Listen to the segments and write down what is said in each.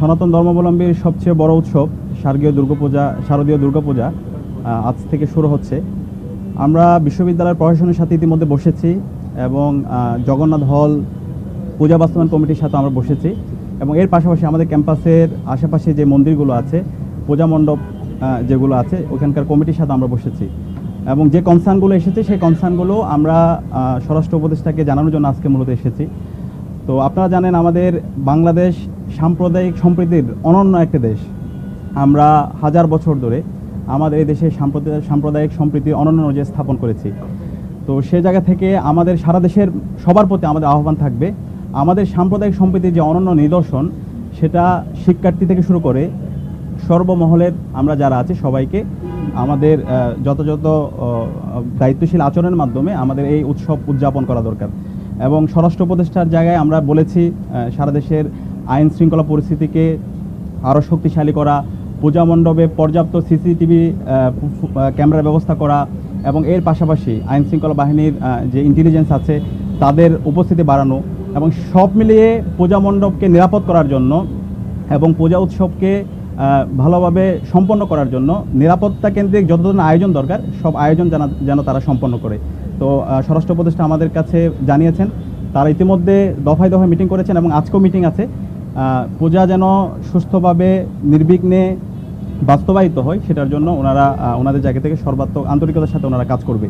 সনাতন ধর্মাবলম্বীর সবচেয়ে বড় উৎসব শারদীয় দুর্গাপূজা শারদীয় দুর্গাপূজা আজ থেকে শুরু হচ্ছে। আমরা বিশ্ববিদ্যালয়ের প্রশাসনের সাথে ইতিমধ্যে বসেছি এবং জগন্নাথ হল, পূজা বাস্তবায়ন কমিটির সাথে আমরা বসেছি এবং এর পাশাপাশি আমাদের ক্যাম্পাসের আশেপাশে যে মন্দিরগুলো আছে, পূজা মণ্ডপ যেগুলো আছে, ওখানকার কমিটির সাথে আমরা বসেছি। এবং যে কনসার্নগুলো এসেছে, সেই কনসার্নগুলো আমরা স্বরাষ্ট্র উপদেষ্টাকে জানানোর জন্য আজকে মূলত এসেছি। তো আপনারা জানেন আমাদের বাংলাদেশ সাম্প্রদায়িক সম্প্রীতির অনন্য একটা দেশ। আমরা হাজার বছর ধরে আমাদের এই দেশে সাম্প্রদায়িক সম্প্রীতির অনন্য নজির স্থাপন করেছি। তো সে জায়গা থেকে আমাদের সারা দেশের সবার প্রতি আমাদের আহ্বান থাকবে, আমাদের সাম্প্রদায়িক সম্প্রীতির যে অনন্য নিদর্শন, সেটা শিক্ষার্থী থেকে শুরু করে সর্বমহলের আমরা যারা আছি সবাইকে আমাদের যথাযথ দায়িত্বশীল আচরণের মাধ্যমে আমাদের এই উৎসব উদযাপন করা দরকার। এবং স্বরাষ্ট্র উপদেষ্টার জায়গায় আমরা বলেছি সারা দেশের আইন শৃঙ্খলা পরিস্থিতিকে আরও শক্তিশালী করা, পূজা মণ্ডপে পর্যাপ্ত সিসিটিভি ক্যামেরার ব্যবস্থা করা এবং এর পাশাপাশি আইন শৃঙ্খলা বাহিনীর যে ইন্টেলিজেন্স আছে তাদের উপস্থিতি বাড়ানো এবং সব মিলিয়ে পূজা মণ্ডপকে নিরাপদ করার জন্য এবং পূজা উৎসবকে ভালোভাবে সম্পন্ন করার জন্য নিরাপত্তা কেন্দ্রিক যত ধরনের আয়োজন দরকার, সব আয়োজন যেন যেন তারা সম্পন্ন করে। তো স্বরাষ্ট্র উপদেষ্টা আমাদের কাছে জানিয়েছেন, তারা ইতিমধ্যে দফায় দফায় মিটিং করেছেন এবং আজকেও মিটিং আছে। পূজা যেন সুস্থভাবে, নির্বিঘ্নে বাস্তবায়িত হয়, সেটার জন্য ওনারা ওনাদের জায়গা থেকে সর্বাত্মক আন্তরিকতার সাথে ওনারা কাজ করবে।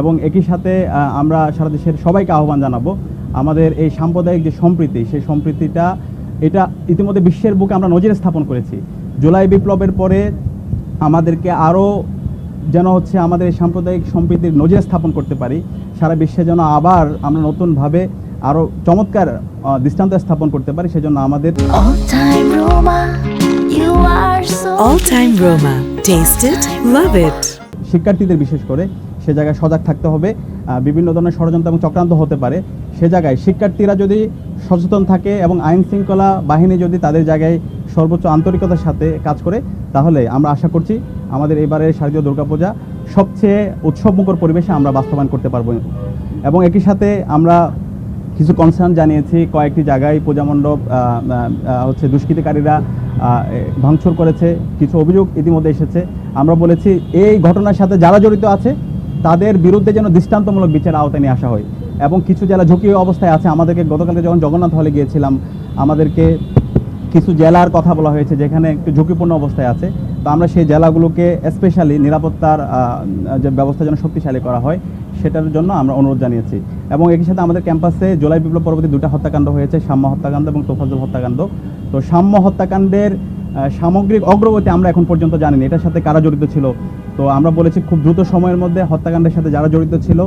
এবং একই সাথে আমরা সারা দেশের সবাইকে আহ্বান জানাব, আমাদের এই সাম্প্রদায়িক যে সম্প্রীতি, সেই সম্প্রীতিটা, এটা ইতিমধ্যে বিশ্বের বুকে আমরা নজির স্থাপন করেছি। জুলাই বিপ্লবের পরে আমাদেরকে আরও যেন হচ্ছে আমাদের এই সাম্প্রদায়িক সম্প্রীতির নজির স্থাপন করতে পারি, সারা বিশ্বে যেন আবার আমরা নতুনভাবে আরও চমৎকার দৃষ্টান্ত স্থাপন করতে পারি সেজন্য আমাদের. শিক্ষার্থীদের বিশেষ করে সে জায়গায় সজাগ থাকতে হবে বিভিন্ন ধরনের ষড়যন্ত্র এবং চক্রান্ত হতে পারে। সে জায়গায় শিক্ষার্থীরা যদি সচেতন থাকে এবং আইন শৃঙ্খলা বাহিনী যদি তাদের জায়গায় সর্বোচ্চ আন্তরিকতার সাথে কাজ করে তাহলে আমরা আশা করছি আমাদের এবারের শারদীয় দুর্গাপূজা সবচেয়ে উৎসবমুখর পরিবেশে আমরা বাস্তবায়ন করতে পারব। এবং একই সাথে আমরা কিছু কনসার্ন জানিয়েছি কয়েকটি জায়গায় পূজা মণ্ডপ আহ, আহ, হচ্ছে দুষ্কৃতিকারীরা ভাঙচুর করেছে কিছু অভিযোগ ইতিমধ্যে এসেছে। আমরা বলেছি এই ঘটনার সাথে যারা জড়িত আছে তাদের বিরুদ্ধে যেন দৃষ্টান্তমূলক বিচার আওতায় নিয়ে আসা হয়। এবং কিছু জেলা ঝুঁকি অবস্থায় আছে। আমাদেরকে গতকালকে যখন জগন্নাথ হলে গিয়েছিলাম আমাদেরকে কিছু জেলার কথা বলা হয়েছে যেখানে একটু ঝুঁকিপূর্ণ অবস্থায় আছে। তো আমরা সেই জেলাগুলোকে স্পেশালি নিরাপত্তার যে ব্যবস্থা যেন শক্তিশালী করা হয়, সেটার জন্য আমরা অনুরোধ জানিয়েছি। এবং একই সাথে আমাদের ক্যাম্পাসে জুলাই বিপ্লব পরবর্তী দুটা হত্যাকাণ্ড হয়েছে, সাম্য হত্যাকাণ্ড এবং তোফাজুল হত্যাকাণ্ড। তো সাম্য হত্যাকাণ্ডের সামগ্রিক অগ্রগতি আমরা এখন পর্যন্ত জানি না এটার সাথে কারা জড়িত ছিল? তো আমরা বলেছি খুব দ্রুত সময়ের মধ্যে হত্যাকাণ্ডের সাথে যারা জড়িত ছিল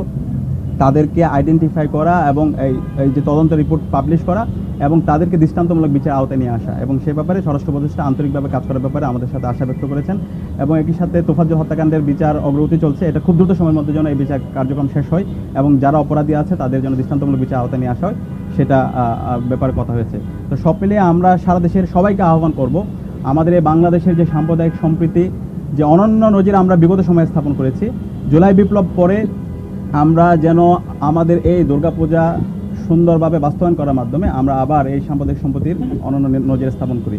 তাদেরকে আইডেন্টিফাই করা এবং এই এই যে তদন্ত রিপোর্ট পাবলিশ করা এবং তাদেরকে দৃষ্টান্তমূলক বিচার আওতায় নিয়ে আসা এবং সে ব্যাপারে স্বরাষ্ট্র উপদেষ্টা আন্তরিকভাবে কাজ করার ব্যাপারে আমাদের সাথে আশা ব্যক্ত করেছেন এবং একই সাথে তোফাজ্জল হত্যাকাণ্ডের বিচার অগ্রগতি চলছে। এটা খুব দ্রুত সময়ের মধ্যে যেন এই বিচার কার্যক্রম শেষ হয় এবং যারা অপরাধী আছে তাদের জন্য দৃষ্টান্তমূলক বিচার আওতায় নিয়ে আসা হয়, সেটা ব্যাপারে কথা হয়েছে। তো সব মিলিয়ে আমরা সারা দেশের সবাইকে আহ্বান করব, আমাদের এই বাংলাদেশের যে সাম্প্রদায়িক সম্প্রীতি, যে অনন্য নজির আমরা বিগত সময়ে স্থাপন করেছি, জুলাই বিপ্লব পরে আমরা যেন আমাদের এই দুর্গাপূজা সুন্দরভাবে বাস্তবায়ন করার মাধ্যমে আমরা আবার এই সাম্প্রদায়িক সম্পত্তির অনন্য নজরে স্থাপন করি।